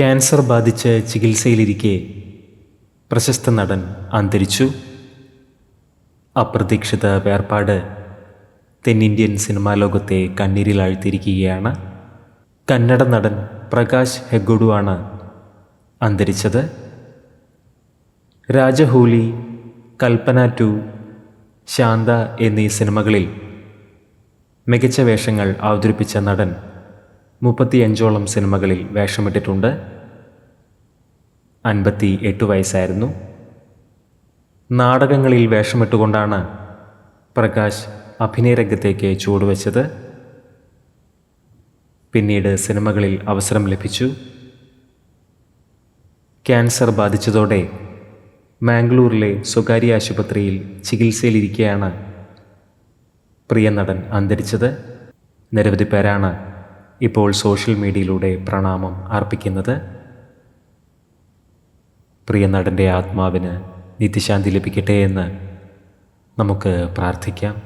Cancer ബാധിച്ച് ചികിത്സയിലിരിക്കെ പ്രശസ്ത നടൻ അന്തരിച്ചു. അപ്രതീക്ഷിത വേർപാട് തെന്നിന്ത്യൻ സിനിമാ ലോകത്തെ കണ്ണീരിലാഴ്ത്തിയിരിക്കുകയാണ് കന്നഡ നടൻ പ്രകാശ് ഹെഗുഡുവാണ് അന്തരിച്ചത്. രാജഹൂലി കൽപ്പന ടു ശാന്ത എന്നീ സിനിമകളിൽ മികച്ച വേഷങ്ങൾ അവതരിപ്പിച്ച നടൻ മുപ്പത്തിയഞ്ചോളം സിനിമകളിൽ വേഷമിട്ടിട്ടുണ്ട്. അൻപത്തി എട്ട് വയസ്സായിരുന്നു. നാടകങ്ങളിൽ വേഷമിട്ടുകൊണ്ടാണ് പ്രകാശ് അഭിനയരംഗത്തേക്ക് ചുവടുവെച്ചത്. പിന്നീട് സിനിമകളിൽ അവസരം ലഭിച്ചു. ക്യാൻസർ ബാധിച്ചതോടെ മാംഗ്ലൂരിലെ സ്വകാര്യ ആശുപത്രിയിൽ ചികിത്സയിലിരിക്കെയാണ് പ്രിയ നടൻ അന്തരിച്ചത്. നിരവധി പേരാണ് ഇപ്പോൾ സോഷ്യൽ മീഡിയയിലൂടെ പ്രണാമം അർപ്പിക്കുന്നത് പ്രിയ നടന്റെ ആത്മാവിന് നിത്യശാന്തി ലഭിക്കട്ടെ എന്ന് നമുക്ക് പ്രാർത്ഥിക്കാം.